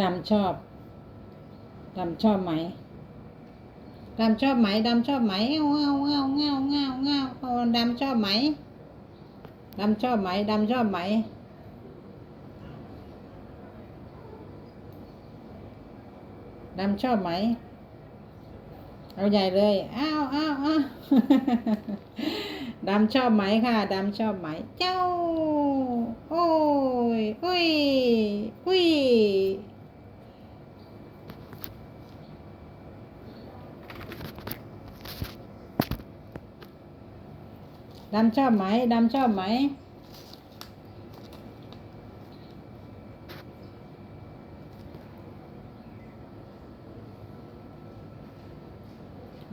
ดำชอบดำชอบไหมดำชอบไหมดำชอบไหมเงาเงาเงาเงาเงาเงาโอ้ดำชอบไหมดำชอบไหมดำชอบไหมดำชอบไหม เอาใหญ่เลย อ้าวอ้าวอ้าวดำชอบไหมค่ะ ดำชอบไหม เจ้า โอ้ย อุ้ย อุ้ย ดำชอบไหมดำชอบไหม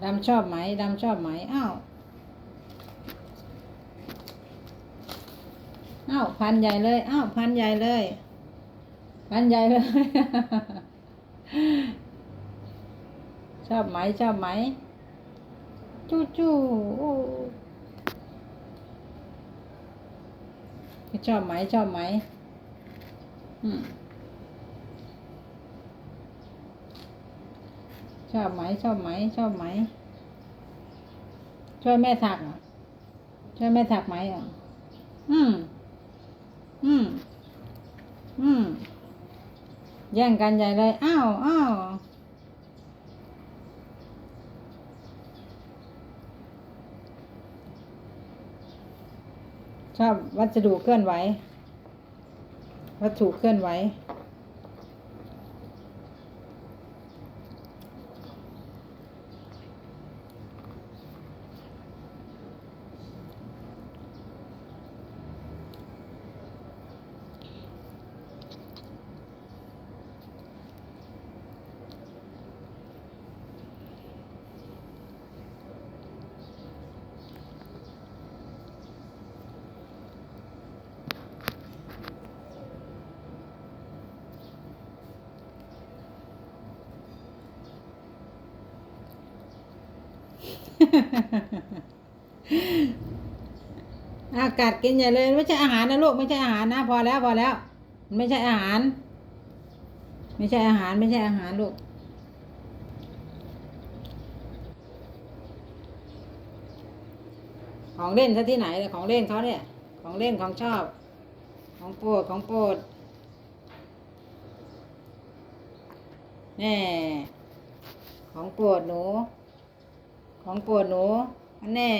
ดำชอบไหมดำชอบไหมอ้าวอ้าวพันใหญ่เลยอ้าวพันใหญ่เลย พันใหญ่เลย ชอบไหมชอบไหมจู้จู้โอ้ ชอบไหมชอบไหมอืมชอบไหมชอบไหมชอบไหม ช่วยแม่ถักช่วยแม่ถักไหมอะอืม อืม อืม แย่งกันใหญ่เลย อ้าวอ้าว ชอบวัสดุเคลื่อนไหว วัตถุเคลื่อนไหว อากาศกินใหญ่เลย ไม่ใช่อาหารนะลูกไม่ใช่อาหารนะ พอแล้วพอแล้ว ไม่ใช่อาหาร ไม่ใช่อาหารไม่ใช่อาหารลูกของเล่นซะที่ไหนเนี่ยของเล่นเขาเนี่ย ของเล่นของชอบ ของโปรดของโปรดแน่ของโปรดหนู ของโปรดหนูอันแน่